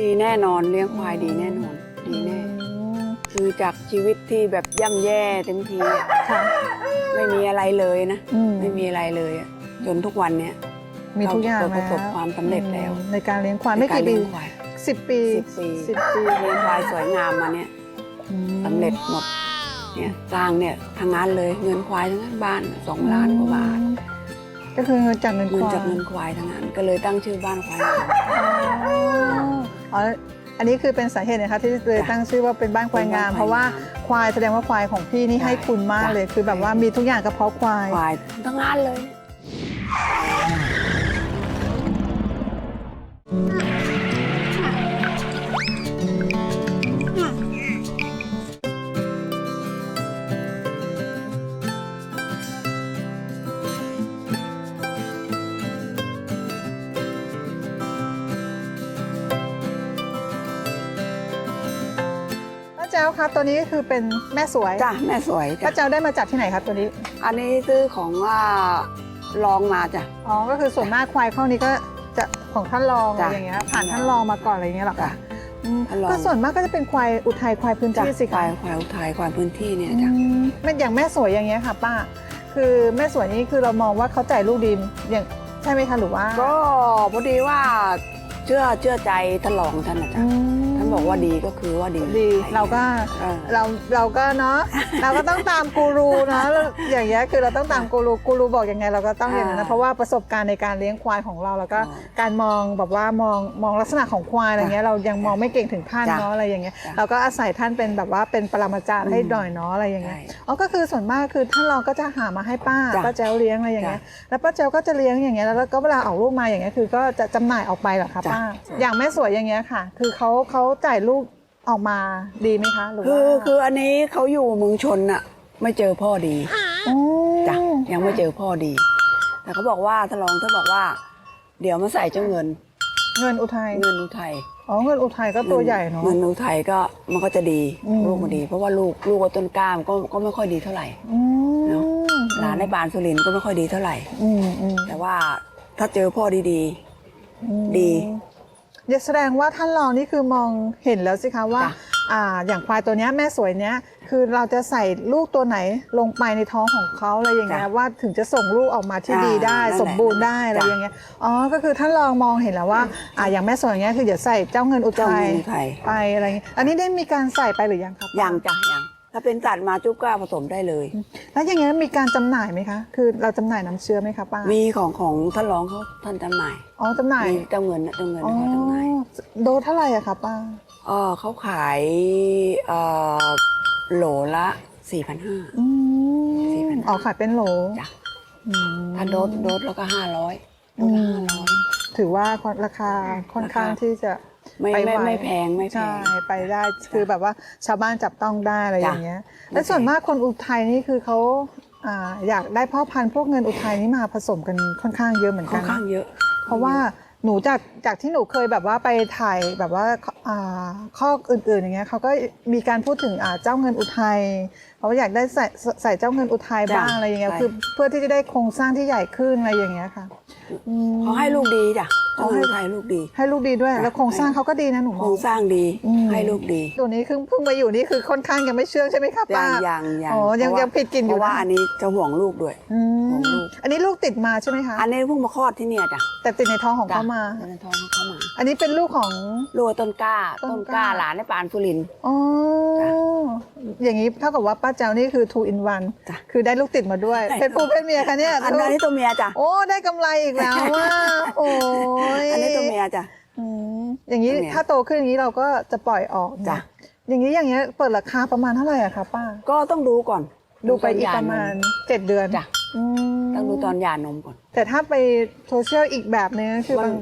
ดีแน่นอนเลี้ยงควายดีแน่นอน ดีแน่ คือจากชีวิตที่แบบย่ำแย่เต็มทีอะค่ะ ไม่มีอะไรเลยนะ อืม ไม่มีอะไรเลยอะจนทุกวันเนี้ยมีทุกอย่างเราประสบแล้วความสำเร็จแล้วอืมในการเลี้ยงควายไม่ในารกี่ปีเลี้ยงควาย สิบปีสิบปี สิบปีเลี้ยงควายสวยงามมาเนี่ยอืมสำเร็จหมดเนี่ยสร้างเนี่ยทางงานเลยเงินควายทั้งนั้นบ้านสองล้านกว่าบาทก็คือเงินจากเงินคเงินวายจากเงินควายทั้งนั้นก็เลยตั้งชื่อบ้านควายงามอ๋อ อันนี้คือเป็นสาเหตุนะคะที่เลยจ้ะตั้งชื่อว่าเป็นบ้านควายงามเป็นบ้านควายงาม เพราะว่าควายแสดงว่าควายของพี่นี่ใช่ให้คุณมากจ้ะเลย คือแบบว่ามีทุกอย่างกระเพาะควายควายทั้งงานเลย จ้าคะตัวนี้ก็คือเป็นแม่สวยจ้ะแม่สวยป้าจ้ะเจ้าได้มาจากที่ไหนครับตัวนี้ อันนี้ซื้อของว่าลองมาจ้ะ อ๋อ ก็คือส่วนมากควายข้อนี้ก็จะของท่านรองอะไรจ้ะอย่างเงี้ย ผ่านท่านรองมาก่อนอะไรอย่างเงี้ยเหรอจ้ะ คะอืมท่านรอง ก็ส่วนมากก็จะเป็นควายอุทัยควายพื้นจ้ะที่สิคคะวายควายอุทัยควายพื้นที่เนี่ยอืจ้ะมมันอย่างแม่สวยอย่างเงี้ยค่ะ ป้า คือแม่สวยนี่คือเรามองว่าเขาจ่ายลูกดีมอย่างใช่ไหมคะหรือว่าก็พอดีว่าเชื่อเชื่อใจท่านรองท่านนะอืจ๊ะมท่าน บอกว่าดีก็คือว่าดี ดีเราก็เออเราเราก็เนาะเราก็ต้องตามกูรูเนาะแล้วอย่างเงี้ยคือเราต้องตามกูรูกูรูบอกยังไงเราก็ต้องอย่างนั้นนะอ่าเพราะว่าประสบการณ์ในการเลี้ยงควายของเราแล้วก็อ๋อการมองแบบว่ามองมองลักษณะของควายอะไรเงี้ยเรายังมองไม่เก่งถึงท่านจ้ะเนาะอะไรอย่างเงี้ยจ้ะเราก็อาศัยท่านเป็นแบบว่าเป็นปรมาจารย์ให้อืมหน่อยเนาะอะไรอย่างเงี้ยใช่อ๋อก็คือส่วนมากคือท่านรองก็จะหามาให้ป้าจ้ะป้าแจ้วเลี้ยงอะไรอย่างเงี้ยจ้ะแล้วป้าแจ้วก็จะเลี้ยงอย่างเงี้ยแล้วก็เวลาออกลูกมาอย่างเงี้ยคือก็จะจำหน่ายออกไปเหรอคะจ้ะ ป้าจ้ะอย่างแม่สวยอย่างเงี้ยค่ะ คือเขาเขาจ่ายลูกออกมาดีไหมคะหรือคืว่าอคืออันนี้เขาอยู่เมืองชนน่ะ ไม่เจอพ่อดีอืมจ้ะยังไม่เจอพ่อดี แต่เขาบอกว่าท่านรองท่านบอกว่า เดี๋ยวมาใส่เจ้าเงินเงินอุทัยเงินอุทัยอ๋อเงินอุทัยก็ตัวใหญ่เนาะ เงินอุทัยก็มันก็จะดีอืม ลูกมันดี เพราะว่าลูกลูกกับต้นกล้ามก็ก็ไม่ค่อยดีเท่าไหร่ อืมเนอะ หลานในบานสุรินทร์ก็ไม่ค่อยดีเท่าไหร่ อืมอืมแต่ว่าถ้าเจอพ่อดี อืมดี อย่าแสดงว่าท่านรองนี่คือมองเห็นแล้วสิคะว่าจ้ะอ่าอย่างควายตัวเนี้ยแม่สวยเนี้ยคือเราจะใส่ลูกตัวไหนลงไปในท้องของเขาอะไรอย่างเงี้ยจ้ะว่าถึงจะส่งลูกออกมาที่อ่าดีได้นั่นแหละสมบูรณ์ได้อะไรจ้ะอย่างเงี้ยอ๋อก็คือท่านรองมองเห็นแล้วว่าอ่าอย่างแม่สวยอย่างเงี้ยคืออย่าใส่เจ้าเงินอุๆเจ้าทัยเงินอุทัยไปอะไรอย่างเงี้ยอันนี้ได้มีการใส่ไปหรือยังครับยังจ้ะยัง ถ้าเป็นสัตว์มาจุ๊บก็ผสมได้เลย แล้วอย่างเงี้ยมีการจำหน่ายไหมคะ คือเราจำหน่ายน้ำเชื้อไหมคะป้า มีของของท่านรองเขาท่านจำหน่ายอ๋อจำหน่าย มีเจ้าเงินน่ะเจ้าเงินอ๋อ เขาจำหน่ายโดสเท่าไหร่อะคะป้า เออเขาขายเอ่อโหลละ4 5 0 0 อืมสี่พันห้าอ๋อขายเป็นโหลจ้ะ อืมถ้าโดสโดสแล้วก็ห้าร้อยโดอืสละมห้าร้อย ถือว่าราคาค่อนข้างราคา ที่จะ ไม่ไปไม่ไหวไม่แพงไม่แพใช่ง ไปได้คือแบบว่าชาวบ้านจับต้องได้อะไรจ้ะอย่างเงี้ยไม่แล้วส่วนแพงมากคนอุทัยนี่คือเขาอ่าอยากได้พ่อพันธุ์พวกเงินอุทัยนี่มาผสมกันค่อนข้างเยอะเหมือนค่กัอนน ข้างเยอะ เพราะว่าหนูจากจากที่หนูเคยแบบว่าไปถ่ายแบบว่าอ่าข้ออื่นๆอย่างเงี้ยเขาก็มีการพูดถึงอ่าเจ้าเงินอุทัยเขาอยากได้ใส่ใส่เจ้าเงินอุทัยบ้างจ้ะอะไรอย่างเงี้ยใช่คือ เพื่อที่จะได้โครงสร้างที่ใหญ่ขึ้นอะไรอย่างเงี้ยค่ะอืมเขาให้ลูกดีจ้ะเขาเจ้าให้เงินไทยลูกดี ให้ลูกดีด้วยจ้ะแล้วโครงสร้างเขาก็ดีนะหนูมโครองงสร้างดีอืมให้ลูกดีตัวนี้คือเพิ่งมาอยู่นี่คือค่อนข้างยังไม่เชื่องใช่ไหมคะยัป้างยังยังอ๋อยังเพราะว่ายังผิดกลิ่นอยู่เพราะว่านะอันนี้จะห่วงลูกด้วยอืมของลูกอันนี้ลูกติดมาใช่ไหมคะอันนี้เพิ่งมาคลอดที่เนี่ยจ้ะแต่ติดในท้องของจ้ะเขามาเป็นท้องเขามา อันนี้เป็นลูกของลูกต้นกล้าต้นต้นกกล้าล้าหลานในปานสุรินทร์อ๋อจ้ะอย่างนี้เท่ากับว่าป้าเจ้านี่คือ two in one จ้ะคือได้ลูกติดมาด้วยได้เป็นผู้เพศเมียคะเนี่ยอันนี้ตัวเมียจ้ะโอ้ได้กำไรอีกแล้วว่าโอ้ยอันนี้ตัวเมียจ้ะอืมอย่างนี้ตัวเมียถ้าโตขึ้นอย่างนี้เราก็จะปล่อยออกนะจ้ะอย่างนี้อย่างเงี้ยเปิดราคาประมาณเท่าไหร่อะคะป้า ก็ต้องดูก่อน ดูไปอีกตนหปย่ระมาณนเจ็ดเดือนจ้ะ อืมต้องดูตอนหย่านมก่อนแต่ถ้าไปโซเชียลอีกแบบนึงคือบาง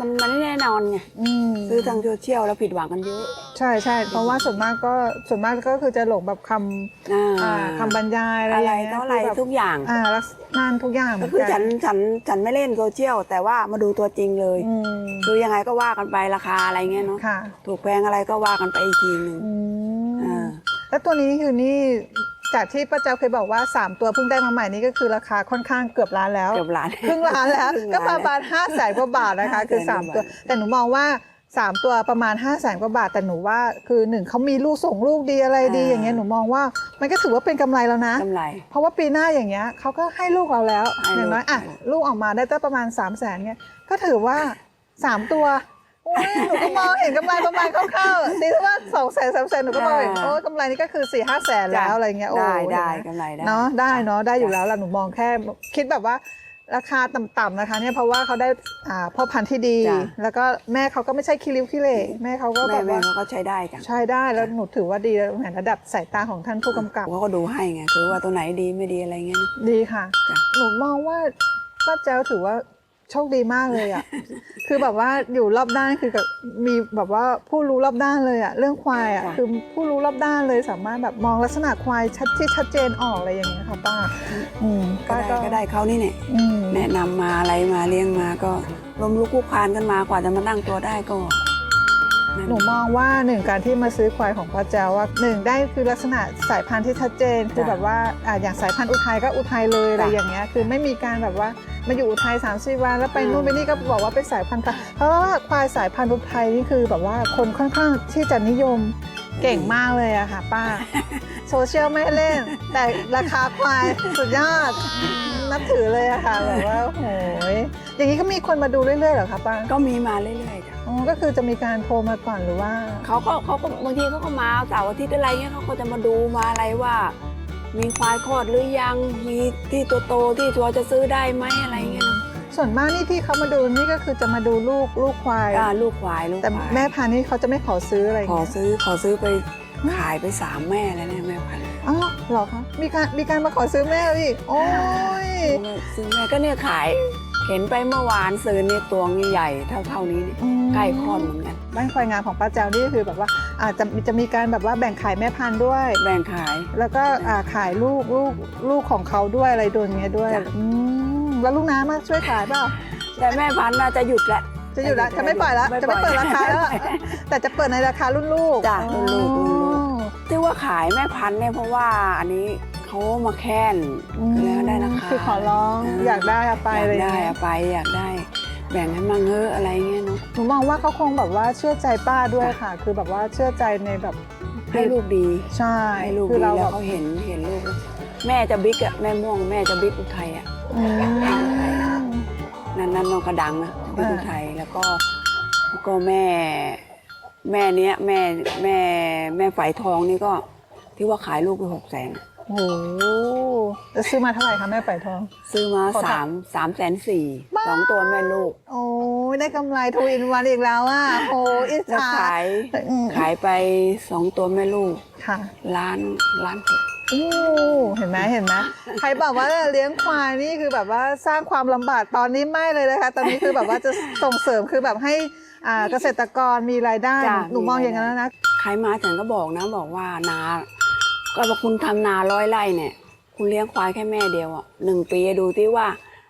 มันมันไม่แน่นอนไงอืมซื้อทางโซเชียลแล้วผิดหวังกันเยอะใช่ใช่เพราะว่าส่วนมากก็ส่วนมากก็คือจะหลงแบบคำอ่าอ่าคำบรรยายอะไรอะไรอย่างเงี้ยต่ออะไรคืแบบทุกอย่าง อ่าลักษณะทุกอย่างเหมืก็อนคือกัฉันฉันฉันไม่เล่นโซเชียลแต่ว่ามาดูตัวจริงเลย อืมคือยังไงก็ว่ากันไปราคาอะไรเงี้ยเนาะค่ะถูกแพงอะไรก็ว่ากันไปอีกทีหนึ่งอืม อ่า แล้วตัวนี้คือนี่ จากที่ป้าเจ้าเคยบอกว่า 3 ตัวเพิ่งได้มาใหม่นี่ก็คือราคาค่อนข้างเกือบล้านแล้วเกือบล้านครึ่งล้านแล้วครึ่งก็ล้านประมาณห้าแสนกว่าบาทนะคะ คือ500,000 3ตัวกว่าบาทแต่หนูมองว่าสามตัวประมาณ5 0 0แสนกว่าบาทแต่หนูว่าคือหนึ่งเขามีลูกส่งลูกดีอะไรดีอ่าอย่างเงี้ยหนูมองว่ามันก็ถือว่าเป็นกำไรแล้วนะกำไรเพราะว่าปีหน้าอย่างเงี้ยเขาก็ให้ลูกเราแล้วให้อย่างน้อยลูกอะให้ลูกออกมาได้ตั้งประมาณ3 0 0แสนเงี้ยก็ถือว่า 3 ตัวโอ้ยหนูก็มองเห็นกำไรประมาณคร่าวๆดีว่าสองแสนสามแสนหนูก็มองเห็นโอ้ยกำไรนี่ก็คือ4ี่ห้าแสนแล้วอะไรเงี้ยโอ้ได้ยได้เห็นไหมกำไรได้ เนาะได้เนาะได้อยู่จ้ะแล้วล่ะหนูมองแค่คิดแบบว่าราคาต่ำๆนะคะเนี่ยเพราะว่าเขาได้อ่าพ่อพันธุ์ที่ดี จ้ะ แล้วก็แม่เขาก็ไม่ใช่คิริ้วขี้เหร่แม่เขาก็แบแม่บแม่ว่าเขาก็ใช้ได้กันใช่ได้แล้วหนูถือว่าดีแหมระดับสายตาของท่านผู้กำกับ เขาก็ดูให้ไงคือว่าตัวไหนดีไม่ดีอะไรเงี้ยนะ ดีค่ะ จ้ะ หนูมองว่าป้าแจ้วถือว่า โชคดีมากเลยอะ คือแบบว่าอยู่รอบด้านคือกับมีแบบว่าผู้รู้รอบด้านเลยอะเรื่องควายอะคือผู้รู้รอบด้านเลยสามารถแบบมองลักษณะควายชัดที่ชัดเจนออกอะไรอย่างเงี้ยค่ะป้าอืมก็ป้าได้ก็ได้เขานี่เนี่ยอืมแนะนำมาอะไรมาเลี้ยงมาก็รวมลูกคู่คานกันมากว่าจะมาตั้งตัวได้ก็นั่น หนูมองว่าหนึ่งการที่มาซื้อควายของป้าแจ้วว่าหนึ่งได้คือลักษณะสายพันธุ์ที่ชัดเจน คือจ้ะแบบว่าอ่าอย่างสายพันธุ์อุทัยก็อุทัยเลยอะไรจ้ะอย่างเงี้ยคือไม่มีการแบบว่ามาอยู่อุทัย3ามสี่วันแล้วไปนู่นไปนี่ก็บอกว่าเป็นสายพันธุ์ไทยเพราะว่าควายสายพันธุ์อุทัยนี่คือแบบว่าคนค่อนข้างที่จะนิยมเก่งมากเลยอะค่ะป้า โซเชียลไม่ให้เล่น แต่ราคาควายสุดยอด นับถือเลยอะค่ะแบบว่าโหยอย่างนี้ก็มีคนมาดูเรื่อยๆเหรอคะป้าก็มีมาเรื่อยๆจ้ะอ๋อก็คือจะมีการโทรมาก่อนหรือว่า เขาก็เขาก็บางทีเขาก็มาเสาร์อาทิตย์อะไรเงี้ยเขาก็จะมาดูมาอะไรว่า มีควายคลอดหรือยังมีที่ตัวโตที่ชัวร์จะซื้อได้ไหมอะไรเงี้ยนะส่วนมากนี่ที่เขามาดูนี่ก็คือจะมาดูลูกลูกควายอ่าลูกควายลูกแต่ควายแม่พันธุ์นี่เขาจะไม่ขอซื้ออะไรอย่างขอเงี้ยซื้อขอซื้อไปขายไปสามแม่แล้วเนี่ยแม่พันธุ์ อ๋อเหรอคะมีการมีการมาขอซื้อแม่อีกโอ้ยซื้อแม่ก็เนี่ยขาย เห็นไปเมื่อวานซื้อเนี่ยตัวใหญ่เท่าเท่านี้เนี่ยอืมใกล้คลอดเหมือนกันบ้านควายงามของป้าแจวนี่ก็คือแบบว่าอาจจะจะมีการแบบว่าแบ่งขายแม่พันธุ์ด้วย แบ่งขาย แล้วก็อ่าขายลูกลูกลูกของเขาด้วยอะไรโดนเงี้ยด้วยจ้ะอืมแล้วลูกน้ำมาช่วยขายเปล่าแต่แม่พันธุ์น่าจะหยุดแล้วจะอยู่ละจะไม่ปล่อยละไม่จะไม่ปล่อยเปิดราคาแล้วอะแต่จะเปิดในราคารุ่นลูกจ้ะรุ่นลูกรุ่นลูกอ๋อ ที่ว่าขายแม่พันธุ์เนี่ยเพราะว่าอันนี้เขามาแค้นอืมแล้วได้ราคาคือขอร้องอ่าอยากได้เอาไปอยากเลยได้เอาไปอยากได้ แบ่งให้มั่งเฮอะอะไรเงี้ยเนาะหนูมองว่าเขาคงแบบว่าเชื่อใจป้าด้วยค่ะ คือแบบว่าเชื่อใจในแบบให้ลูกดีใช่ให้ลูกคืดีเราแล้แบวบเขาเห็นเห็นลูกแล้วแม่จะบิ๊กอะแม่ม่วงแม่จะบิ๊กอุทัยอะอืมนั่นนั่นนองกระดังนะบิ๊กอ่าอุทัยแล้วก็แล้วก็แม่ แม่เนี้ยแม่แม่แม่ฝายทองนี่ก็ที่ว่าขายลูกไปหกแสนโอ้โหแล้วซื้อมาเท่าไหร่คะแม่ไปทอง ซื้อมาขอถาสาม มสามแสนสี่บ้า สองตัวแม่ลูก โอ้ยได้กำไรทูอินวันอีกแล้วอะโอ้ยอิจแล้วฉา ขายอืม ขายไปสองตัวแม่ลูกค่ะ ล้านล้านหกอู้เห็นไหมเห็นไหมใครบอกว่าเลี้ยงควายนี่คือแบบว่าสร้างความลำบากตอนนี้ไม่เลยนะคะ ตอนนี้คือแบบว่าจะส่งเสริมคือแบบให้ อ่าเกษตรกรมีรายได้จ้ะหนูมองอย่างนั้นนะ ใครมาฉันก็บอกนะบอกว่านา ก็บอกคุณทำนาร้อยไร่เนี่ย คุณเลี้ยงควายแค่แม่เดียวอะหนึ่งปีดูที่ว่า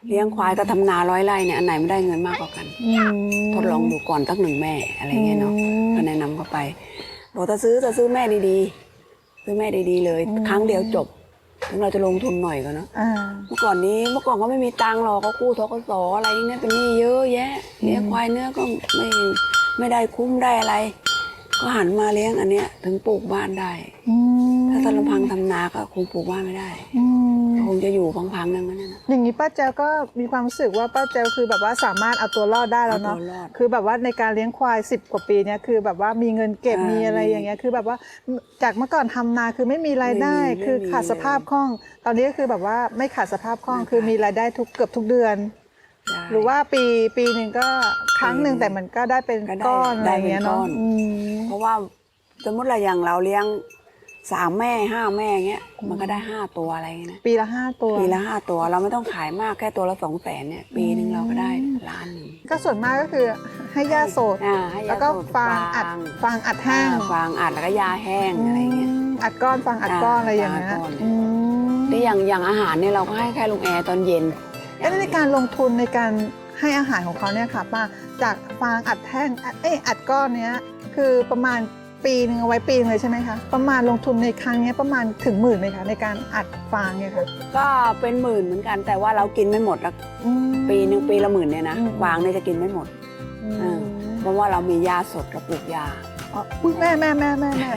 เลี้ยงควายกับทำนาร้อยไร่เนี่ยอันไหนไม่ได้เงินมากกว่ากันอืมทดลองดูก่อนตั้งหนึ่งแม่อะไรเงี้ยเนาะอืมก็แนะนำเขาไปบอกถ้าซื้อจะซื้อแม่ดีๆ ซื้อแม่ดีๆเลย อืม ครั้งเดียวจบถึง เราจะลงทุนหน่อยก็เนาะอ่าเมื่อก่อนนี้เมื่อก่อนก็ไม่มีตังค์หรอกก็กู้ทกสอะไรเงี้ยเป็นหนี้เยอะแยะเลี้ยงควายเนื้อก็ไม่ไม่ได้คุ้มได้อะไร ก็หันมาเลี้ยงอันเนี้ยถึงปลูกบ้านได้อืมถ้าตอนลำพังทำนาก็คงปลูกบ้านไม่ได้อืมคงจะอยู่พังๆนั่นนั่นนะ อย่างนี้ป้าแจวก็มีความรู้สึกว่าป้าแจวคือแบบว่าสามารถเอาตัวรอดได้แล้วเนาะ เอาตัวรอดคือแบบว่าในการเลี้ยงควาย 10 กว่าปีเนี่ยคือแบบว่ามีเงินเก็บอ่ามีมีอะไรอย่างเงี้ยคือแบบว่าจากเมื่อก่อนทำนาคือไม่มีรายได้ไม่มีคือไม่มีขาดสภาพคล่อง ตอนนี้ก็คือแบบว่าไม่ขาดสภาพคล่องไม่ขาด คือมีรายได้ทุกเกือบทุกเดือน ได้หรือว่าปีปีหนึ่งก็ครั้งหนึ่งปีหนึ่งแต่มันก็ได้เป็นก็ได้ก้อนอะไรได้อย่างเงี้ยเนาะเป็นก้อน อืมเพราะว่าสมมติเราอย่างเราเลี้ยงสามแม่ห้าแม่เงี้ย มันก็ได้ห้าตัวอะไรเงี้ยนะปีละห้าตัว ปีละห้าตัวเราไม่ต้องขายมากแค่ตัวละสองแสนเนี่ย ปีหนึ่งเราก็ได้ล้านหนึ่งก็ส่วนมากก็คือให้ย่าโสด อ่าให้ยาแล้วก็สดฟางอัดฟางอัดแห้งอ่าฟางอัดแล้วก็ยาแห้งอะไรเงี้ยอืมอัดก้อนฟางอัดก้อนอ่าอะไรอย่างเงี้ยฟางอัดก้อน อืมที่อย่างอย่างอาหารเนี่ยเราก็ให้แค่ลุงแอร์ตอนเย็นเอ๊ะ แล้วในการลงทุนในการให้อาหารของเขาเนี่ยค่ะป้าจากฟางอัดแท่งเอ้ยอัดก้อนเนี้ยคือประมาณปีหนึ่งเอาไว้ปีนึงเลยใช่ไหมคะประมาณลงทุนในครั้งเนี้ยประมาณถึงหมื่นไหมคะในการอัดฟางเนี่ยค่ะก็เป็นหมื่นเหมือนกันแต่ว่าเรากินไม่หมดละอืมปีหนึ่งปีละหมื่นเนี่ยนะอืมฟางเนี่ยจะกินไม่หมดอืมอ่าเพราะว่าเรามีหญ้าสดเราปลูกหญ้าอ๋ออุ๊ยแม่แม่แม่แม่แม่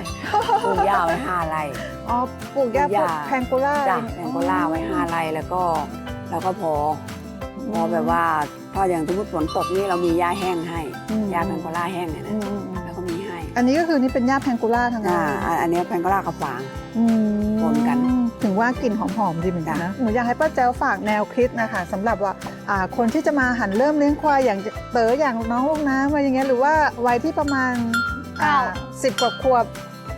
ปลูกหญ้าไว้ห้าไร่อ๋อปลูกหญ้าปลูกหญ้าแพงโกล่าจ้ะแตงโกล่าไว้ห้าไร่แล้วก็ แล้วก็พอพอแบบว่าถ้าอย่างสมมติฝนตกนี่เรามีหญ้าแห้งให้อืมหญ้าแพงโกล่าแห้งเนี่ยอืนะมอืมอืมแล้วก็มีให้ อันนี้ก็คือนี่เป็นหญ้าแพงโกล่าทั้งนั้อ่านอันอันเนี้ยแพงโกล่ากระฝางอืมปนกัน ถึงว่ากลิ่นหอมๆดีเหมือนกันจ้ะนะหนูอยากให้ป้าแจ้วฝากแนวคิดนะคะสำหรับว่าอ่าคนที่จะมาหันเริ่มเลี้ยงควายอย่างเต๋ออย่างน้องลูกน้ำอะไรอย่างเงี้ยหรือว่าวัยที่ประมาณเก้าสิบกว่าขวบ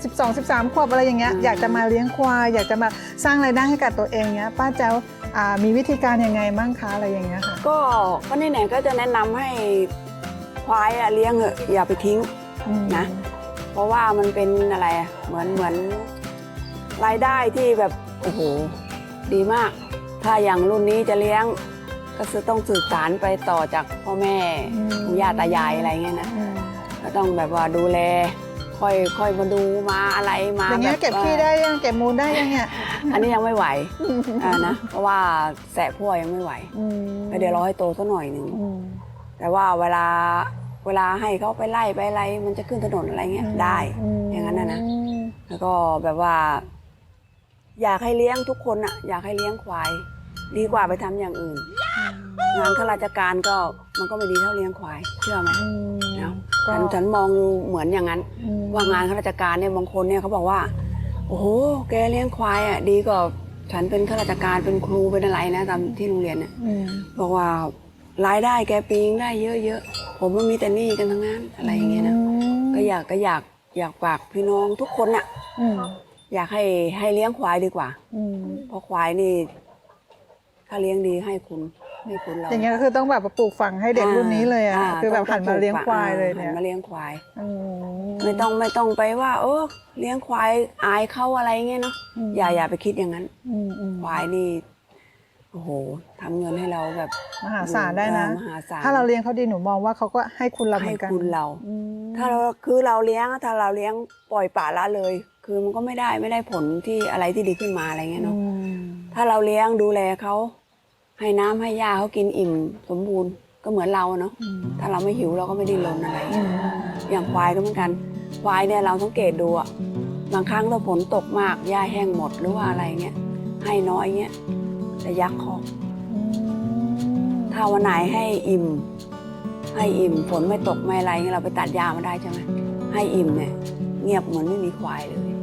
12 13ขวบอะไรอย่างเงี้ยอยากจะมาเลี้ยงควายอยากจะมาสร้างรายได้ให้กับตัวเองเงี้ยป้าแจ้วอ่ามีวิธีการยังไงบ้างคะอะไรอย่างเงี้ยค่ะก็ก็นี่ไหนก็จะแนะนำให้ควายอะเลี้ยงเหอะอย่าไปทิ้งอืมนะ เพราะว่ามันเป็นอะไรอะเหมือนเหมือนรายได้ที่แบบโอ้โหดีมาก ถ้าอย่างรุ่นนี้จะเลี้ยง ก็คือต้องสื่อสารไปต่อจากพ่อแม่อืมปู่ย่าตายายอะไรเงี้ยนะอืมก็ต้องแบบว่าดูแล ค่อยค่อยมาดูมาอะไรมาอย่างเงี้ยแบบเก็บขี้ได้ยังเก็บมูลได้ยังเนี่ยอันนี้ยังไม่ไหวอ่านะเพราะว่าแสะพั่วยังไม่ไหวอืมก็เดี๋ยวรอให้โตสักหน่อยหนึ่งอืมแต่ว่าเวลาเวลาให้เขาไปไล่ไปอะไร มันจะขึ้นถนนอะไรเงี้ยได้ อย่างนั้นนะนะแล้วก็แบบว่า อยากให้เลี้ยงทุกคนอะอยากให้เลี้ยงควาย ดีกว่าไปทำอย่างอื่น งานข้าราชการก็มันก็ไม่ดีเท่าเลี้ยงควายเชื่อไหมอืมเนาะก็ ฉันฉันมองดูเหมือนอย่างนั้นอืมว่างานข้าราชการเนี่ยบางคนเนี่ยเขาบอกว่า โอ้โหแกเลี้ยงควายอะดีกว่าฉันเป็นข้าราชการเป็นครูเป็นอะไรนะตามที่โรงเรียนเนี่ยอืมบอกว่ารายได้แกปีงได้เยอะๆผมมันมีแต่หนี้กันทั้งนั้นอะไรอย่างเงี้ยนะก็อยากก็อยากอยากฝากพี่น้องทุกคนน่ะอืมอยากให้ให้เลี้ยงควายดีกว่าอืมเพราะควายนี่ ถ้าเลี้ยงดีให้คุณ ให้คุณเราอย่างเงี้ยก็คือต้องแบบปลูกฝังให้เด็กรุ่นนี้เลยอะาคือแบบต้หันมาเลี้ยงควายเลยหัเนี่ยนมาเลี้ยงควายอืมไม่ต้องไม่ต้องไปว่าเออเลี้ยงควายอายเขาอะไรเงี้ยเนาะอย่าอย่าไปคิดอย่างนั้นอืมอืมควายนี่โอ้โหทำเงินให้เราแบบมหาศาลได้นะเออมหาศาลถ้าเราเลี้ยงเขาดีหนูมองว่าเขาก็ให้คุณเราเหมืให้อนกันคุณเราอืมถ้าเราคือเราเลี้ยงถ้าเราเลี้ยงปล่อยป่าละเลย คือมันก็ไม่ได้ไม่ได้ผลที่อะไรที่ดีขึ้นมาอะไรเงี้ยเนาะอืมถ้าเราเลี้ยงดูแลเขา ให้น้ำให้ยาเขากินอิ่มสมบูรณ์ก็เหมือนเราเนาะอืมถ้าเราไม่หิวเราก็ไม่ได้ลนอะไรอืมอย่างควายก็เหมือนกัน ควายเนี่ยเราสังเกตดูอะบางครั้งถ้าฝนตกมากหญ้าแห้งหมดหรือว่าอะไรเงี้ยให้น้อยเงี้ยจะยักคอกอืมถ้าวันไหนให้อิ่ม ให้อิ่มฝนไม่ตกไม่อะไรเงี้ยเราไปตัดหญ้ามาได้ใช่ไหมให้อิ่มเนี่ยเงียบเหมือนไม่มีควายเลยเหมือนเงียบ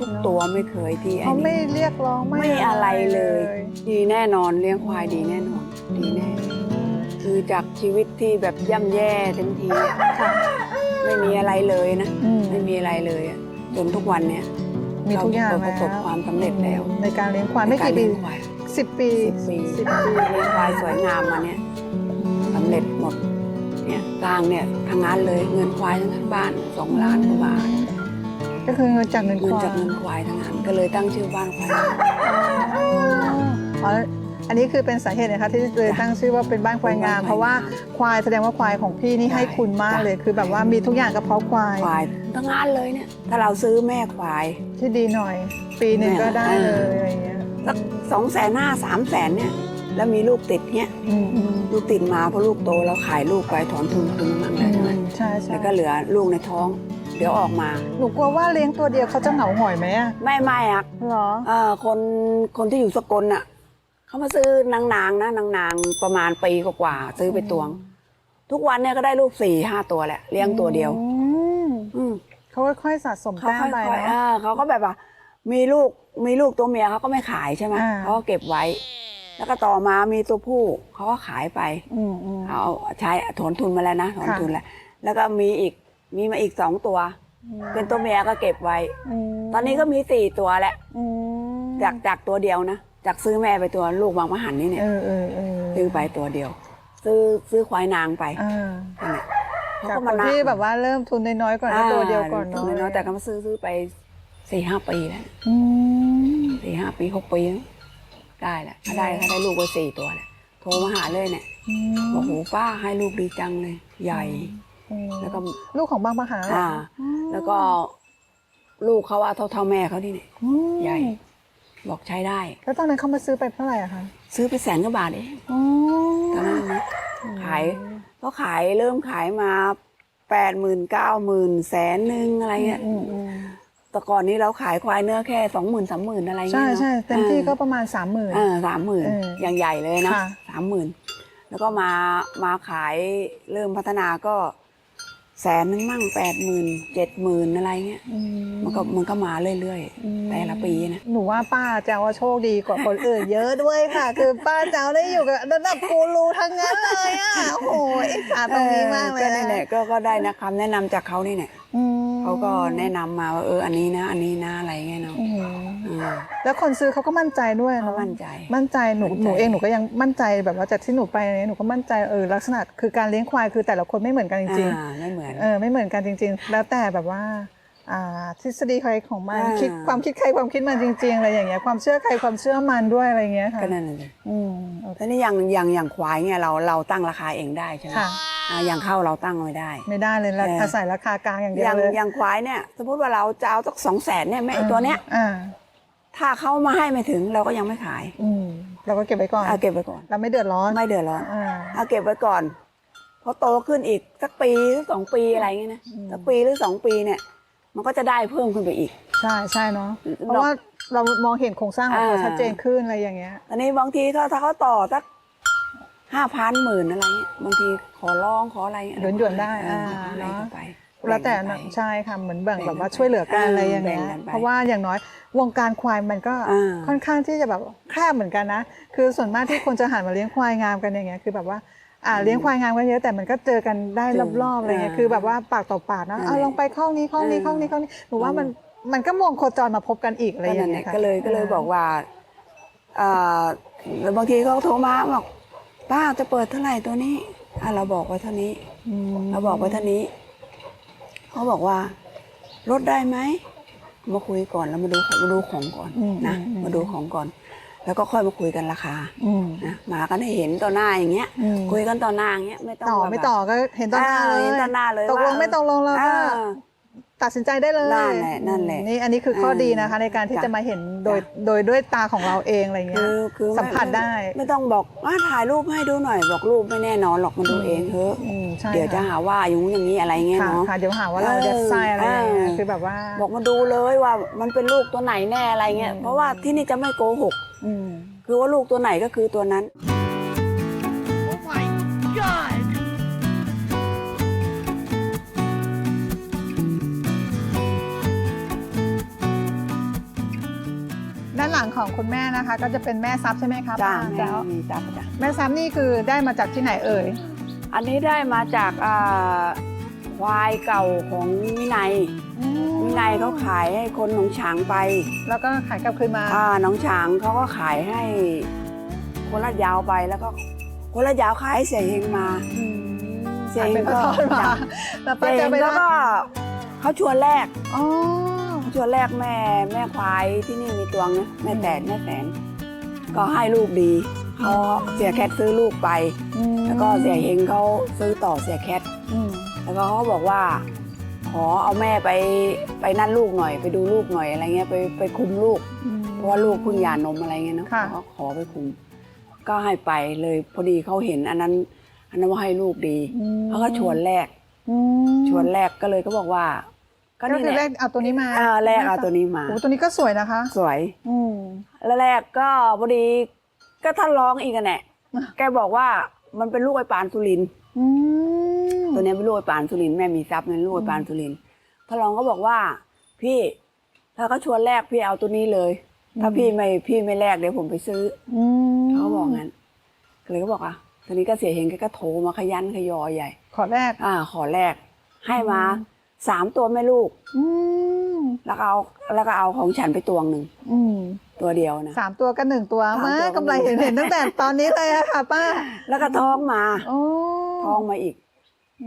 ทุกตัวไม่เคยที่ไอ้เขาไม่นี่เรียกร้องไม่ไม่อะไรเลยเลย ดีแน่นอนเลี้ยงควายดีแน่นอนดีแน่ คือจากชีวิตที่แบบย่ำแย่เต็มทีอะค่ะไม่มีอะไรเลยนะ อืมไม่มีอะไรเลยอะจนทุกวันเนี้ยมีทุกอย่างเราแล้วประสบความสำเร็จแล้วในการเลี้ยงควายไม่กี่ปีในารเลี้ยงควาย สิบปีสิบปี สิบปี เลี้ยงควายสวยงามมาเนี่ยสำเร็จหมดเนี่ยสร้างเนี่ยทางนั้นเลยเงินควายทั้งนั้นบ้านสองล้านกว่าบาท ก็คือเงินจากเงินเงิคนวายจากเงินควายทั้งนั้นก็เลยตั้งชื่อบ้านควายอ๋ออันนี้คือเป็นสาเหตุนะคะที่เลยตั้งชื่อว่าเป็นบ้านควายงาม เพราะว่าควายแสดงว่าควายของพี่นี่ให้คุณมากเลย คือแบบว่ามีทุกอย่างกับเพราะควายควายทั้งนั้นเลยเนี่ย ถ้าเราซื้อแม่ควายที่ดีหน่อย ปีหนึ่งก็ได้เลยอะไรอย่างเงี้ยสักสองแสนห้าสามแสนเนี่ย แล้วมีลูกติดเนี่ยอืมอืมลูกติดมาเพราะลูกโตแล้วขายลูกไปถอนทุนคืนมั่งอืแล้วใช่ไหมมใช่ใช่แล้วก็เหลือลูกในท้อง เดี๋ยวออกมา หนูกลัวว่าเลี้ยงตัวเดียวเขาจะเหงาหงอยไหมอะไม่ไม่อะเหรอเออคนคนที่อยู่สกลน่ะเขามาซื้อนางนางๆนะนางนางๆประมาณปีกว่าๆซื้อไปตวง ทุกวันเนี่ยก็ได้ลูกสี่ห้าตัวแหละเลี้ยงตัวเดียว อืมอืม เขาค่อยๆสะสมเขาแต้มค่ไปอยๆเอเนาะอเขาก็แบบว่า มีลูกมีลูกตัวเมียเขาก็ไม่ขายใช่ไหมอ่า เขาก็เก็บไว้ แล้วก็ต่อมามีตัวผู้เขาก็ขายไปอืมอืม เอาใช้ถอนทุนมาแล้วนะถอนค่ะ ทุนแล้วแล้วก็มีอีก มีมาอีกสองตัว เป็นตัวเมียก็เก็บไว้มตอนนี้ก็มีสี่ตัวแล้วอืมจากจากตัวเดียวนะ จากซื้อแม่ไปตัวลูกบางมหันนี่เนี่ยเออเออเออซื้อไปตัวเดียว ซื้อซื้อควายนางไปอ่านั่นแหละเขาจากก็คมานนัที่แบบว่าเริ่มทุนน้อยๆก่อนนะตัวเดียวก่อนตัวเนาะน้อยๆแต่ก็มาซื้อซื้อไปสี่ห้าปีแล้วอืมสี่ห้าปีหกปีแล้วได้แหละถ้าได้ถ้าได้ลูกไปสี่ตัวแหละโทรมาหาเลยเนี่ยอืมบอกโหป้าให้ลูกดีจังเลย ใหญ่อืม แล้วก็ลูกของบางปะหาเหรออ่าอืมแล้วก็ลูกเขาว่าเท่าเท่าๆแม่เขาที่เนี่ยอืมใหญ่ บอกใช้ได้ แล้วตอนนั้นเขามาซื้อไปเท่าไหร่อะคะซื้อไปแสนกว่าบาทเองอ๋อตอนนั้นนะขายก็ขายเริ่มขายมาแปดหมื่นเก้าหมื่นแสนหนึ่งอะไรเงี้ยอืมอืมแต่ก่อนนี้เราขายควายเนื้อแค่สองหมื่นสามหมื่นอะไรเงี้ยใช่เนอะใช่เต็มที่ก็อ่าประมาณสามหมื่นเออสามหมื่นเอออย่างใหญ่เลยนะค่ะสามหมื่นแล้วก็มามาขายเริ่มพัฒนาก็ แสนนึงมั่งแปดหมื่นเจ็ดหมื่นอะไรเงี้ย มันก็มันก็มาเรื่อยๆ แต่ละปีนะ หนูว่าป้าเจ้าว่าโชคดีกว่าคนอื่นเยอะด้วยค่ะ คือป้าเจ้าได้อยู่กับระดับกูรูทั้งนั้นเลยอะโอ้โหอิจฉาตรงนี้มากเลยก็นี่แหละก็ก็ได้นะคำแนะนำจากเขานี่แหละอืมเขาก็แนะนำมาว่าเอออันนี้นะ อันนี้นะอะไรเงี้ยเนาะอืมอืมแล้วคนซื้อเขาก็มั่นใจด้วยเขาเนาะมั่นใจ มั่นใจหนูมั่นใจ หนูเองหนูก็ยังมั่นใจแบบว่าจากที่หนูไปเนี่ยหนูก็มั่นใจเออลักษณะคือการเลี้ยงควายคือแต่ละคนไม่เหมือนกันจริง อ่าไม่เหมือน ๆ เออไม่เหมือนกันจริง ๆ แล้วแต่แบบว่าอ่าทฤษฎีใครของมันอ่า คิดความคิดใครความคิดมันจริง ๆ อะไรอย่างเงี้ยความเชื่อใครความเชื่อมันด้วยอะไรอย่างเงี้ยค่ะก็นั่นเลยอืมโอเค แล้วนี่อย่างอย่างอย่างควายเนี่ยเราเราตั้งราคาเองได้ใช่ไหมค่ะ อ่าอย่างเข้าเราตั้งไม่ได้ ไม่ได้เลยละเอออ อาศัยราคากลางอย่างเดีอยวย่างเลยอย่างควายเนี่ย สมมติว่าเราจะเอาสักสองแสนเนี่ยแม่ไอ้อ่าตัวเนี้ย อ่าถ้าเขามาให้ไม่ถึงเราก็ยังไม่ขายอืมเราก็เก็บไว้ก่อนเอาเก็บไว้ก่อน เราไม่เดือดร้อนไม่เดือดร้อนอ่า เอาเก็บไว้ก่อนพอโตขึ้นอีกสักปีหรือสองปีอะไรเงี้ยนะอืม สักปีหรือสองปีเนี่ย มันก็จะได้เพิ่มขึ้นไปอีก ใช่ใช่เนาะดอกเพราะว่าเรามองเห็นโครงสร้างของเขาอ่า ชัดเจนขึ้นอะไรอย่างเงี้ย อันนี้บางทีเขาถ้าเขาต่อสัก ห้าพันหมื่นอะไรเงี้ยบางทีขอร้องขออะไรเงี้ยหยวนๆได้เอออ่าให้เนอะเขาไป แล้วแต่บ่งกันไปใช่ค่ะเหมือนแบ่งแบ่งแบบว่ากันไปช่วยเหลือกันเออออะไรอย่างเงี้ยแบ่งกันไปเพราะว่าอย่างน้อยวงการควายมันก็อ่าค่อนข้างที่จะแบบแคบเหมือนกันนะ คือส่วนมากที่คนจะหันมาเลี้ยงควายงามกันอย่างเงี้ยคือแบบว่าอ่าเลี้ยงควายงามกันเยอะแต่มันก็เจอกันได้เจอรอบๆอะไรเงี้ยอ่าคือแบบว่าปากต่อปากนะนั่นเอาแหละลองไปข้องนี้ข้องนี้อ่าข้องนี้ข้องนี้หนูว่าอืมมันมันก็มวงโคจรมาพบกันอีกอะไรก็อย่านั่งนแหเงี้ละยค่ะก็เลยก็เลยบอกว่าเอ่อแล้วบางทีเขาโทรมาบอก ป้าจะเปิดเท่าไหร่ตัวนี้อะเราบอกไว้เท่านี้อืมเราบอกไว้เท่านี้เขาบอกว่าลดได้ไหมมาคุยก่อนแล้วมาดูมาดูของก่อนนะมาดูของก่อน แล้วก็ค่อยมาคุยกันราคาอืมนะมากันให้เห็นต่อหน้าอย่างเงี้ยอืมคุยกันต่อหน้าอย่างเงี้ยไม่ต้องต่อแบบไม่ต่อก็เห็นต่อหน้าเลยเห็นต่อหน้าเลยตกลงว่าไม่ตกลงเราก็อ่า ตัดสินใจได้เลยนั่นแหละนั่นแหละนี่อันนี้คือข้อเออดีนะคะ ในการที่จ้ะจะมาเห็นโดยจ้ะโดยด้วยตาของเราเองอะไรเงี้คืยอคือสัมผัสได้ ไม่ต้องบอกว่าถ่ายรูปให้ดูหน่อยบอกรูปไม่แน่นอนหรอกมาดูเองเถอะอืมใช่เดี๋ยวจะค่หาว่าอย่างนู้นอย่างนี้อะไรเงี้ยค่ะเนาะค่ะเดี๋ยวหาว่าเราจะใส่อะไรอย่างเงี้ยเออคือแบบว่า บอกมาดูเลยว่ามันเป็นลูกตัวไหนแน่อะไรเงี้ยอืมเพราะว่าที่นี่จะไม่โกหกอืมคือว่าลูกตัวไหนก็คือตัวนั้น ด้านหลังของคุณแม่นะคะ ก็จะเป็นแม่ซับใช่ไหมคะจ้าป้แม่แจ้วมีจ้าจ้าแม่ซับนี่คือได้มาจากที่ไหนเอ่ย อันนี้ได้มาจากอ่าควายเก่าของวินัย วินัยเขาขายให้คนหนองฉางไป แล้วก็ขายกลับคืนมาอ่าหนองฉางเขาก็ขายให้คนลาดยาวไปแล้วก็คนลาดยาวขายให้เสียเฮงมาอืมเสียขายเอเป็นงก็ทอดๆมาจ้ะแล้วเสีป้ายเอจะงไปแล้วก็เขาชวนแรกอ๋อ ชวนแรกแม่แม่ควายที่นี่มีตัวนะแม่แตนแม่แตนก็ให้ลูกดีเขาเสียแคทซื้อลูกไปอืมแล้วก็เสียเฮงเขาซื้อต่อเสียแคทอืมแล้วก็เขาบอกว่า ขอเอาแม่ไปไปนั่นลูกหน่อย ไปดูลูกหน่อยอะไรเงี้ยไปไปคุมลูกอืมเพราะว่าลูกเพิ่งหย่านมอะไรเงี้ยเนาะค่ะเขาขอไปคุม ก็ให้ไปเลยพอดีเขาเห็นอันนั้น อันนั้นว่าให้ลูกดีอืมเขาก็ชวนแรกอืมชวนแรกก็เลยก็บอกว่า ก็ก็นี่คือแหแรละกเอาตัวนี้มาอ่าแรกเอาตัวนี้มา โอ้ตัวนี้ก็สวยนะคะ สวย อืม แล้วแรกก็พอดีก็ท่านร้องอีกอะแหละอะ แกบอกว่ามันเป็นลูกไอ้ปานสุรินทร์อืม ตัวเนี้ยเป็นลูกไอ้ปานสุรินทร์แม่มีทรัพย์เป็นลูกไอ้ปานสุรินทร์ท่านรองก็บอกว่า พี่ถ้าเขาชวนแรกพี่เอาตัวนี้เลย ถ้าพี่ไม่พี่ไม่แลกเดี๋ยวผมไปซื้ออืมเขาก็บอกงั้นก็เลยก็บอกอะทีนี้ก็เสียเฮงแกก็โทรมาขยันขยอใหญ่ ขอแรก อ่า ขอแลกให้มาอืม สามตัวแม่ลูก อืมแล้วก็เอาแล้วก็เอาของฉันไปตวงหนึ่งอืมตัวเดียวนะ สามตัวกันหนึ่งตัวสามตัว มากำไรก็หนึ่เห็นงเห็นตั้งแต่ตอนนี้เลยอะค่ะป้าแล้วก็ท้องมาโอ้ ท้องมาอีก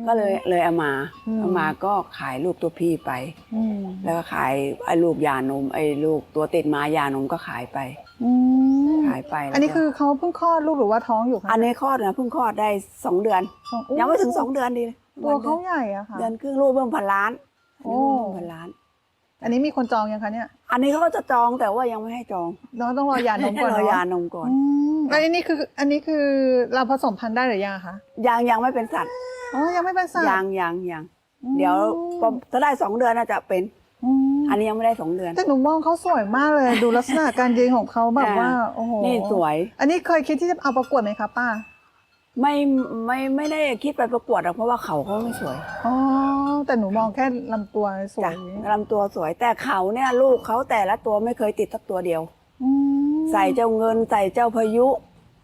ก็เลยเลยเอามาอืม เอามาก็ขายลูกตัวพี่ไป อืมแล้วก็ขายไอ้ลูกยานมไอ้ลูกตัวติดมายานมก็ขายไป อืมขายไปแล้วก็อันนี้คือเขาเพิ่งคลอดลูกหรือว่าท้องอยู่คะอันนี้คลอดนะเพิ่งคลอดได้สองเดือนสอยังไม่ถึงสองเดือนดีเลย ตัวเขาใหญ่อะค่ะ เดือนครึ่งลูกเบิ่มพันล้านโอ้ลูกเบิ่มพันล้านโอันนี้มีคนจองยังคะเนี่ยอันนี้เขาก็จะจองแต่ว่ายังไม่ให้จองน้องต้องรอยานมก่อนรอเนาะยานมก่อน อืมแล้วอันนี้คืออันนี้คือเราผสมพันธุ์ได้หรือยังอะคะยังยังไม่เป็นสัตว์อ๋อยังไม่เป็นสัตว์ยังยังยังอืมเดี๋ยวพอถ้าได้สองเดือนน่าจะเป็นอืมอันนี้ยังไม่ได้สองเดือน แต่หนูมองเขาสวยมากเลย ดูลักษณะการยืนของเขาแบบว่าโอ้โหนี่สวย อันนี้เคยคิดที่จะเอาประกวดไหมคะป้า ไม่ไม่ไม่ได้คิดไปประกวดหรอกเพราะว่าเขาเขาไม่สวยอ๋อแต่หนูมองแค่ลำตัวสวจ้ะยลำตัวสวยแต่เขาเนี่ยลูกเขาแต่ละตัวไม่เคยติดสักตัวเดียว อืมใส่เจ้าเงินใส่เจ้าพายุ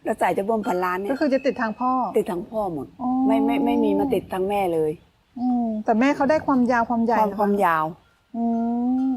แล้วใส่เจ้าเบิ้มพันล้านเนี่ก็ยคือจะติดทางพ่อ ติดทั้งพ่อหมดอ๋อ ไม่ไม่ไม่มีมาติดทั้งแม่เลยอืมแต่แม่เขาได้ความยาวความใหญ่ความนะคะความยาวอืม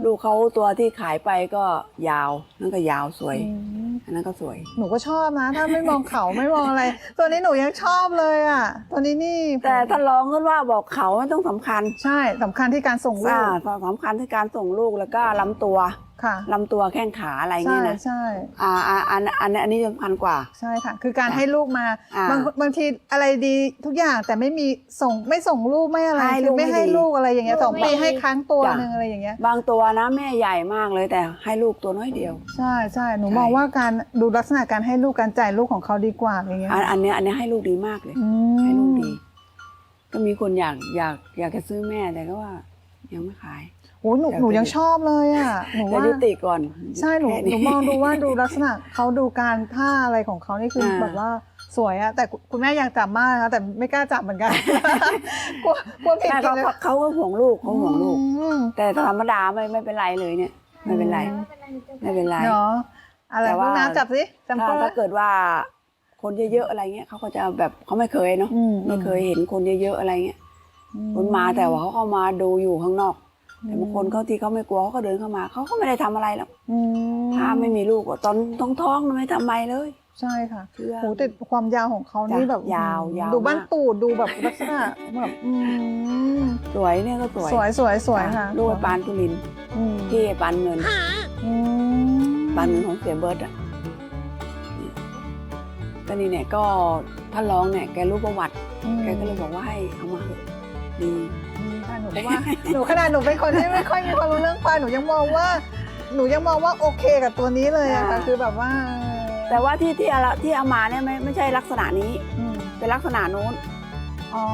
ลูกเขาตัวที่ขายไปก็ยาวนั่นก็ยาวสวยอืมอันนั้นก็สวย หนูก็ชอบนะ ถ้าไม่มองเขาไม่มองอะไร ตัวนี้หนูยังชอบเลยอะ ตัวนี้นี่แต่ถ้าลองขึ้นว่าบอกเขาไม่ต้องสำคัญ ใช่สำคัญที่การส่งลูอ่ากสำคัญที่การส่งลูกแล้วก็ลำตัว ค่ะลำตัวแข้งขาอะไรใช่เงี้ยนะใช่อ่าอ่าอันอันอันนี้สำคัญกว่า ใช่ค่ะ คือการจ้ะให้ลูกมาอ่าบางบางทีอะไรดีทุกอย่างแต่ไม่มีส่งไม่ส่งลูกไม่อะไรให้คืลูอกไม่ให้ไม่ดี ลูกอะไรอย่างเงี้ยลูกสองปีไม่ดีให้ครั้งตัวจ้ะหนึ่งอะไรอย่างเงี้ย บางตัวนะแม่ใหญ่มากเลยแต่ให้ลูกตัวน้อยเดียว ใช่ใช่หนูใช่มองว่าการดูลักษณะการให้ลูกการจ่ายลูกของเขาดีกว่าอย่างเงี้ยอันอันเนี้ยอันเนี้ยให้ลูกดีมากเลย อืมให้ลูกดี ก็มีคนอยากอยากอยากจะซื้อแม่แต่ก็ว่ายังไม่ขาย โอ้หนูอยากหนูยังจะชอบเลยอะหนูจะว่ายุติก่อน ใช่หนูแค่หนูมองดูว่าดูลักษณะเขาดูการท่าอะไรของเขานี่คืออาแบบว่าสวยอะแต่คุณแม่อยากจับมากนะคะแต่ไม่กล้าจับเหมือนกันกลัวกลัวผิดแม่กิเขานเลยเขาเขาก็ห่วงลูกเขาห่วงลูกอืมแต่ธรรมดาไม่ไม่เป็นไรเลยเนี่ย ไม่เป็นไร ไม่เป็นไรเนาะอะไรแต่พวว่ากน้ำจับสิจำถ้าตัวถ้าเกิดว่า คนเยอะๆอะไรเงี้ยเขาก็จะแบบเขาไม่เคยเนาะอืมไม่เคยเห็นคนเยอะๆอะไรเงี้ยอืคนมาแต่ว่าเขาเข้ามาดูอยู่ข้างนอก แต่บางคนเขาที่เขาไม่กลัวเขาก็เดินเข้ามาเขาก็ไม่ได้ทำอะไรหรอกอืมถ้าไม่มีลูกอะตอนท้องท้องๆน่ะไม่ทำอะไรเลย ใช่ค่ะเชื่อโหแต่ความยาวของเขานี่จ้ะแบบยาวยาวดูบ้านมากตูดดูแบบลักษณะแบบอืมสวยเนี่ยก็สวย สวยสวยสวยค่ะลูกไอ้ปานตุลินอืมพี่ไอ้ปานเงินอืมปานเงินของเสียเบิร์ดอะเนี่ยก็นี่เนี่ยก็ท่านร้องเนี่ยแกรู้ประวัติแกก็เลยบอกว่าให้เอามา เถอะดีอืมค่ะหนูก็ว่าหนูขนาดหนูเป็นคนที่ไม่ค่อยมีความรู้เรื่องควายหนูยังมองว่า หนูยังมองว่าโอเคกับตัวนี้เลยอะค่ะอ่าคือแบบว่าแต่ว่าที่ที่เอาที่เอามาเนี่ยไม่ไม่ใช่ลักษณะนี้ อืมเป็นลักษณะโน้นอ๋อ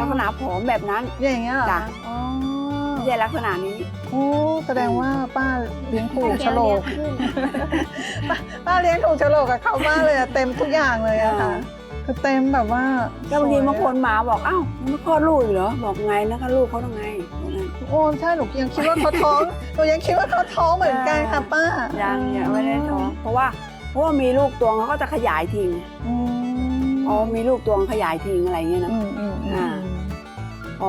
ลักษณะผอมแบบนั้นอย่างเงี้ยเหรอจ้ะ อ๋อไม่ใช่ลักษณะนี้ โอ้แสดงว่าป้าเลี้ยงถูกเดี๋ฉยวลเรียกกขึ้นป้าเลี้ยงถูกฉลกกับเขามากเลยอะเต็มทุกอย่างเลยอะค่ะอ่า คือเต็มแบบว่าก็บางทีสวยอะบางคนมาบอกอ้าวยังไม่คลอดลูกอีกเหรอบอกไงนะคะลูกเขาต้องไงบอกงั้น โอ้ใช่หนูยังคิดว่าเขาท้องหนูยังคิดว่าเขาท้องเหมือนกันค่ะป้ายังยังไม่ได้ท้องเพราะว่าเพราะว่ามีลูกตัวเขาก็จะขยายทิ้งอืมพอมีลูกตัวขยายทิ้งอะไรเงี้ยนะอืมอืมอืมอ่าพอ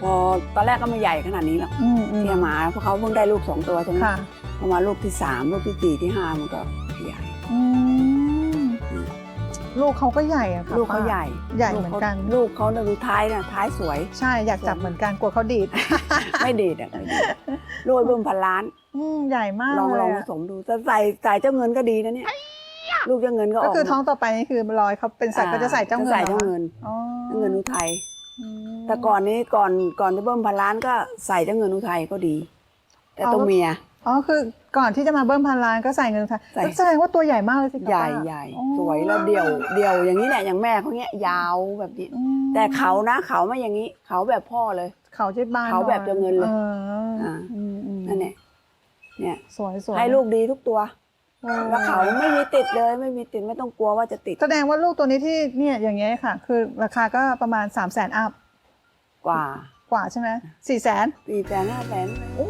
พอตอนแรกก็ไม่ใหญ่ขนาดนี้หรอกอืมอืมที่เอามาเพราะเขาเพิ่งได้ลูกสองตัวใช่ไหมค่ะพอมาลูกที่สามลูกที่สี่ที่ห้ามันก็ขยายอืม ลูกเขาก็ใหญ่อะค่ะลูกเขาป้ใหญ่ใหญ่เหมือนกันลูกเขาเนี่ยดูท้ายนะท้ายสวย ใช่อยากจับเหมือนกันกลัวเขาดีดไม่เด็ดอะไม่เด็ดลูกไอ้เบิ่มพันล้าน อืมใหญ่มากลองเลลองยผอะสมดูแต่ใส่ใส่เจ้าเงินก็ดีนะเนี่ย ลูกเจ้าเงินก็อก็อกคือท้องต่อไปนี่คือรอยเขาเป็นสัตว์ก็จะใส่เจ้าเงินใส่หรอเจ้าคะเงินอ๋อเจ้าเงินอุทัยอืม แต่ก่อนนี้ก่อนก่อนจะเบิ่มพันล้านก็ใส่เจ้าเงินอุทัยก็ดี แต่ตัวเมีย อ๋อคือก่อนที่จะมาเบิ้มพันล้านก็ใส่เงินค่ะใส่ แสดงว่าตัวใหญ่มากเลยสิคะใหญ่ป้าใหญ่อ๋อสวยแล้วเดี่ยวเดี่ยวอย่างนี้แหละอย่างแม่เขาเนี้ยยาวแบบนี้ อืมแต่เขานะเขาไม่อย่างนี้ เขาแบบพ่อเลย เขาเจ็ดบานเขาแบบหน่อยเจ้าเงินเลยอออ่า อืมอืมนั่นแหละเนี่ยสวยสวยให้ลูกดีทุกตัวออแล้วเขาไม่มีติดเลยไม่มีติดไม่ต้องกลัวว่าจะติดแสดงว่าลูกตัวนี้ที่เนี่ยอย่างเงี้ยค่ะ คือราคาก็ประมาณ 3 0 0 0 0 0อัพกว่ากว่าใช่ไหมสี่แสนสี่แสนห้าแสนโอ้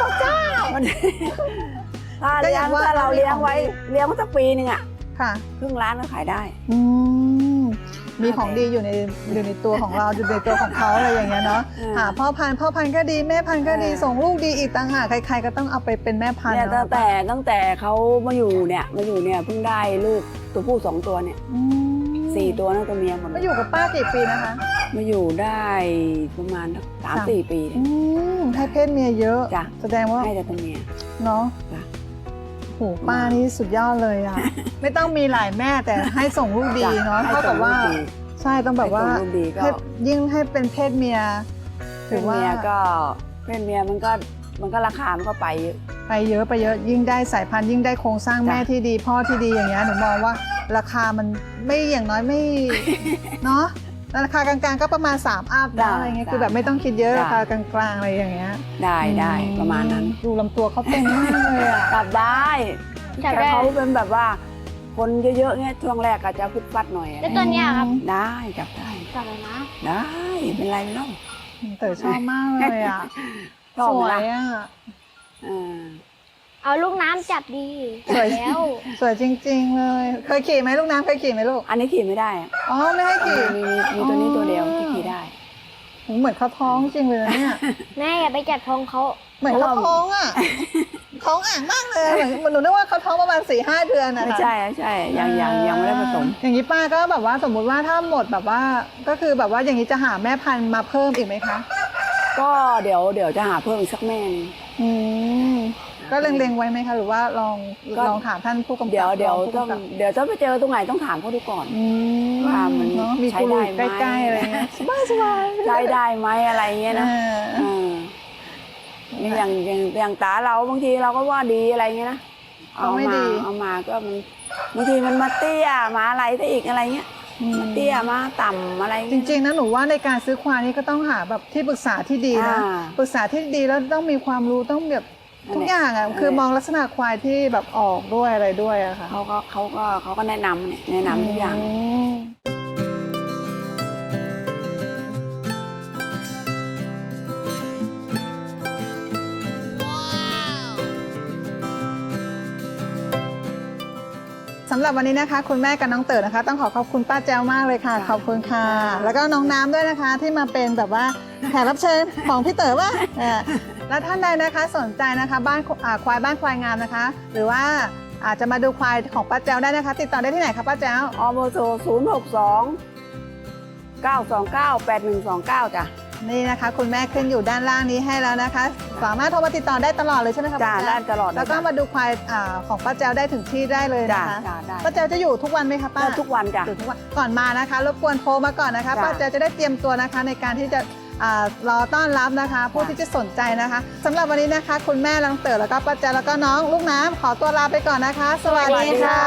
พระเจ้า มันถ้าก็เลี้อยย่างงว่าถ้าเราเลี้ยงไว้เรามีของดีเลี้ยงไว้สักปีหนึ่งอะค่ะ ครึ่งล้านก็ขายได้ อืมมีของดีอยู่ในอยู่ในตัวของเราอยู่ในตัวของเขาอะไรอย่างเงี้ยเนาะอ่าหาพ่อพันธุ์พ่อพันธุ์ก็ดีแม่พันธุ์ก็ดีอ่าส่งลูกดีอีกต่างหากใคร ๆ ก็ต้องเอาไปเป็นแม่พันธุ์เนี่ยตั้งเนาะแต่ตั้งแต่เขามาอยู่เนี่ยมาอยู่เนี่ยเพิ่งได้ลูกตัวผู้สองตัวเนี่ยอืม สี่ตัวนั่นตัวเมียหมดเลมายอยู่กับป้ากี่ปีนะคะ มาอยู่ได้ประมาณสักสามสามสี่ปีเนี่อืยมให้เพศเมียเยอะ จ้ะ แสดงว่าให้แต่ตัวเมีย เนาะจ้ะ โหป้านี่สุดยอดเลยอะ ไม่ต้องมีหลายแม่แต่ให้ส่งลูกดีจ้ะเนาะให้เท่ากับว่าส่งลูกดีใช่ต้องแบบว่าให้ส่งลูกดีก็ให้ยิ่งให้เป็นเพศเมียเพถืศอว่า เมียก็เพศเมียมันก็ มันก็ราคามันก็ไปเยอะไปเยอะไปเยอะยิ่งได้สายพันธุ์ยิ่งได้โครงสร้างจ้ะแม่ที่ดี พ่อที่ดีอย่างเงี้ยหนูมองว่าราคามันไม่อย่างน้อยไม่เนาะราคากลางๆก็ประมาณ3อัพได้นะอะไรเงี้ยได้คือแบบไม่ต้องคิดเยอะจ้ะราคากลางๆอะไรอย่างเงี้ยได้ได้ประมาณนั้นดูลำตัวเขาเป็นมากเลยอะจับได้จับแต่ได้เขาเป็นแบบว่าคนเยอะๆเนี่ยช่วงแรกอาจจะพุดฟัดหน่อยอะแล้วตัวเนี้ยครับได้จับได้จับเลยนะได้เป็นไรเนาะเต๋อชอบมากเลยอะ ชอบสไหมวยล่ะอะ เออเอาลูกน้ำจับดีสวย แล้วสวยจริง ๆ เลย เคยขี่ไหมลูกน้ำเคยขี่ไหมลูก อันนี้ขี่ไม่ได้อะอ๋อไม่ให้ขี่มีมีมีตัวนี้ตัวเดียวที่ขี่ได้เหมือนเขาท้องจริงเลยนะเนี่ย แม่อย่าไปจับท้องเขาเหมือนเขาท้องอะ ท้องอ่างมากเลยเหมือนหนูนึกว่าเขาท้องประมาณสี่ห้าเดือนนะไม่คะใช่ไม่ใช่ยังยังยังไม่ได้ผสม อย่างนี้ป้าก็แบบว่าสมมุติว่าถ้าหมดแบบว่า ก็คือแบบว่าอย่างนี้จะหาแม่พันธุ์มาเพิ่มอีกไหมคะ ก็เดี๋ยวเดี๋ยวจะหาเพิ่มอีกสักแม่นึง อืมก็เล็งๆไว้ไหมคะ หรือว่าลองก็ ลองถามท่านผู้กำกับเดี๋ยวเดี๋ยวรผู้ต้องกำกับเดี๋ยวต้องไปเจอตรงไหนต้องถามเขาดูก่อน อืมว่ามันเนาะมีใช้กูรูได้ใกไหมล้ๆอะไรเงี้ยสบายสบายๆใช้ได้ไหมอะไรเงี้ยนะเออเออนี่อย่างอย่างอย่างตาเราบางทีเราก็ว่าดีอะไรเงี้ยนะเอามาเอามาก็มันบางทีมันมาเตี้ยมาอะไรซะอีกอะไรเงี้ย มาเตี้ยมาต่ำอะไรจเงี้ยริงๆนะหนูว่าในการซื้อควายนี่ก็ต้องหาแบบที่ปรึกษาที่ดีนะ อ่าปรึกษาที่ดีแล้วต้องมีความรู้ต้องแบบนั่นทุกแหละอย่างอะนั่นแหละ คือมองลักษณะควายที่แบบออกด้วยอะไรด้วยอะค่ะเขาก็เขาก็เขาก็แนะนำเนี่ยแนะนำทุกอย่าง มำหรับวันนี้นะคะ คุณแม่กับน้องเต๋อนะคะ ต้องขอขอบคุณป้าแจ้วมากเลยค่ะ ขอบคุณค่ะ แล้วก็น้องน้ำด้วยนะคะที่มาเป็นแบบว่าแขกรับเชิญของพี่เต๋อว่าแล้วท่านใดนะคะสนใจนะคะบ้านอ่าควายบ้านควายงามนะคะ หรือว่าอาจจะมาดูควายของป้าแจ้วได้นะคะ ติดต่อได้ที่ไหนคะป้าแจ้วอโมโซศูนย์หกสองเก้าสองเก้าแปดหนึ่งสองเก้าจ้ะ นี่นะคะ คุณแม่ขึ้นอยู่ด้านล่างนี้ให้แล้วนะคะ สามารถโทรมาติดต่อได้ตลอดเลยใช่ไหมคะจ้าป้าได้แจ้วตลอดแล้วก็มาดูควายอ่าของป้าแจ้วได้ถึงที่ได้เลยจ้านะคะจ้าได้ป้าแจ้วจะอยู่ทุกวันไหมคะป้าได้ทุกวันจ้ะ อยู่ทุกวันก่อนมานะคะรบกวนโทรมาก่อนนะคะจ้ะป้าแจ้วจะได้เตรียมตัวนะคะ ในการที่จะอ่ารอต้อนรับนะคะ ผู้จ้ะ ที่จะสนใจนะคะสำหรับวันนี้นะคะ คุณแม่ลังเต๋อแล้วก็ป้าแจ้วแล้วก็น้องลูกน้ำขอตัวลาไปก่อนนะคะ สวัสดีค่ะ